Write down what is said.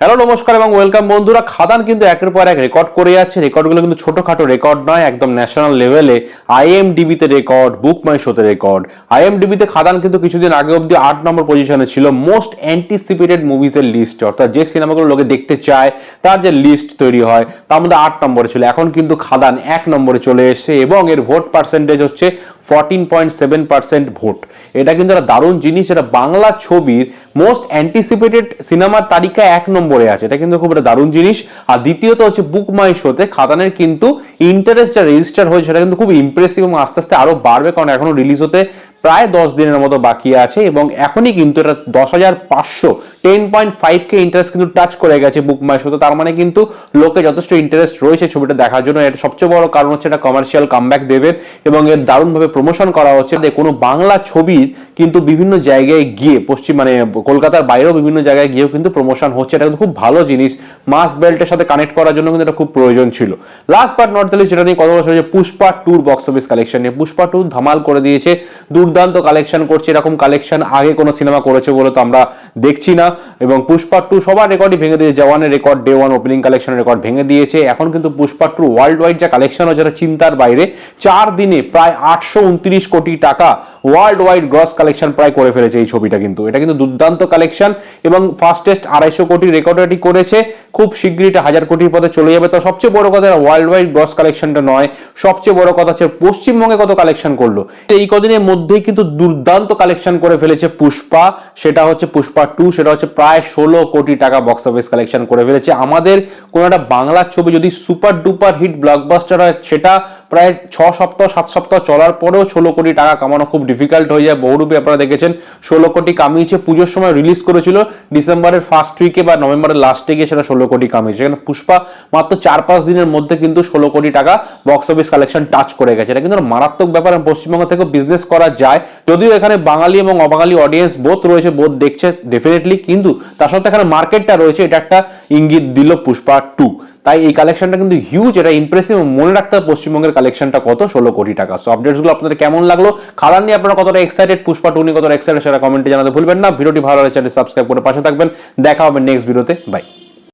Hello নমস্কার এবং welcome বন্ধুরা। খাদান কিন্তু একের পর এক রেকর্ড করে যাচ্ছে। রেকর্ডগুলো কিন্তু ছোটোখাটো রেকর্ড নয়, একদম ন্যাশনাল লেভেলে আইএমডিবিতে রেকর্ড বুক মাই শোতে রেকর্ড আইএমডিবিতে খাদান কিন্তু কিছুদিন আগে অবধি আট নম্বর পজিশনে ছিল। মোস্ট অ্যান্টিসিপেটেড মুভিজের লিস্ট অর্থাৎ যে সিনেমাগুলো লোকে দেখতে চায়, তার যে লিস্ট তৈরি হয়, তার মধ্যে আট নম্বরে ছিল। এখন কিন্তু খাদান এক নম্বরে চলে এসেছে এবং এর ভোট পার্সেন্টেজ হচ্ছে fourteen point seven percent vote. এটা কিন্তু একটা দারুণ জিনিস, এটা বাংলা ছবির মোস্ট অ্যান্টিসিপেটেড সিনেমার তালিকা এক নম্বরে আছে। এটা কিন্তু খুব একটা দারুণ জিনিস। আর দ্বিতীয়ত হচ্ছে বুক মাই শোতে খাদানের কিন্তু ইন্টারেস্ট যা রেজিস্টার হয়েছে, সেটা কিন্তু খুব ইমপ্রেসিভ এবং আস্তে আস্তে আরও বাড়বে, কারণ এখনও রিলিজ হতে প্রায় দশ দিনের মতো বাকি আছে এবং এখনই কিন্তু এটা দশ হাজার পাঁচশো। Ten point five K interest কিন্তু টাচ করে গেছে বুক মাই শোতে তার মানে কিন্তু লোকে যথেষ্ট ইন্টারেস্ট রয়েছে ছবিটা দেখার জন্য। এর সবচেয়ে বড় কারণ হচ্ছে এটা কমার্শিয়াল কামব্যাক দেবে এবং এর দারুণভাবে প্রমোশন করা হচ্ছে। যে কোনো বাংলা ছবির কিন্তু বিভিন্ন জায়গায় গিয়ে পশ্চিম মানে কলকাতার বাইরেও বিভিন্ন জায়গায় গিয়েও কিন্তু প্রমোশন হচ্ছে। এটা কিন্তু খুব ভালো জিনিস। মাস বেল্টের সাথে কানেক্ট করার জন্য কিন্তু এটা খুব প্রয়োজন ছিল। লাস্ট বাট নট দ্য যেটা নিয়ে কথা বলছে যে পুষ্পা টুর বক্স অফিস কালেকশন নিয়ে। পুষ্পা টু ধামাল করে দিয়েছে। দুর্দান্ত কালেকশন করছে, এরকম কালেকশন আগে কোনো সিনেমা করেছে বলে তো আমরা দেখছি না। এবং পুষ্পা টু সবার রেকর্ডই ভেঙে দিয়েছে জওয়ানের রেকর্ড ডে ওয়ান ওপেনিং কালেকশনের রেকর্ড ভেঙে দিয়েছে। এখন কিন্তু পুষ্পা টু ওয়ার্ল্ড ওয়াইড যা কালেকশন হচ্ছে চিন্তার বাইরে। চার দিনে প্রায় আটশো উনত্রিশ কোটি টাকা ওয়ার্ল্ড ওয়াইড গ্রস কালেকশন প্রায় করে ফেলেছে এই ছবিটা কিন্তু। এটা কিন্তু দুর্দান্ত কালেকশন এবং ফার্স্টেস্ট আড়াইশো কোটি রেকর্ড এটি করেছে। খুব শীঘ্রই এটা হাজার কোটির পথে চলে যাবে। তো সবচেয়ে বড় কথা ওয়ার্ল্ড ওয়াইড গ্রস কালেকশনটা নয়, সবচেয়ে বড় কথা হচ্ছে পশ্চিমবঙ্গে কত কালেকশন করল। এই কদিনের মধ্যেই কিন্তু দুর্দান্ত কালেকশন করে ফেলেছে পুষ্পা। সেটা হচ্ছে পুষ্পা টু সেটা হচ্ছে প্রায় ষোলো কোটি টাকা বক্স অফিস কালেকশন করে ফেলেছে। আমাদের কোনো একটা বাংলা ছবি যদি সুপার ডুপার হিট ব্লকবাস্টার হয়, সেটা প্রায় ছ সপ্তাহ, সাত সপ্তাহ চলার পরেও ষোলো কোটি টাকা কামানো খুব ডিফিকাল্ট হয়ে যায়। বহুরূপে আপনারা দেখেছেন, ষোলো কোটি কামিয়েছে, পুজোর সময় রিলিজ করেছিল। ডিসেম্বরের ফার্স্ট উইকে বা নভেম্বরের লাস্টে গিয়ে সেটা ষোলো কোটি কামিয়েছে। সেখানে পুষ্পা মাত্র চার পাঁচ দিনের মধ্যে কিন্তু ষোলো কোটি টাকা বক্স অফিস কালেকশন টাচ করে গেছে। এটা কিন্তু মারাত্মক ব্যাপার পশ্চিমবঙ্গ থেকে বিজনেস করা যায়। যদিও এখানে বাঙালি এবং অবাঙালি অডিয়েন্স বোধ রয়েছে বোধ দেখছে ডেফিনেটলি কিন্তু তার সাথে এখানে মার্কেটটা রয়েছে, এটা একটা ইঙ্গিত দিল পুষ্পা টু তাই এই কালেকশনটা কিন্তু হিউজ এটা ইমপ্রেসিভ মনে রাখতে হবে পশ্চিমবঙ্গের কালেকশনটা কত? ষোলো কোটি টাকা। সো আপডেটসগুলো আপনাদের কেমন লাগল? খালার নিয়ে আপনারা কতটা এক্সাইটেড পুষ্পা টুনি কত কতটা এক্সাইটেড সেটা কমেন্টে জানাতে ভুলবেন না। ভিডিওটি ভালো হলে চ্যানেল সাবস্ক্রাইব করে পাশে থাকবেন। দেখা হবে নেক্সট ভিডিওতে বাই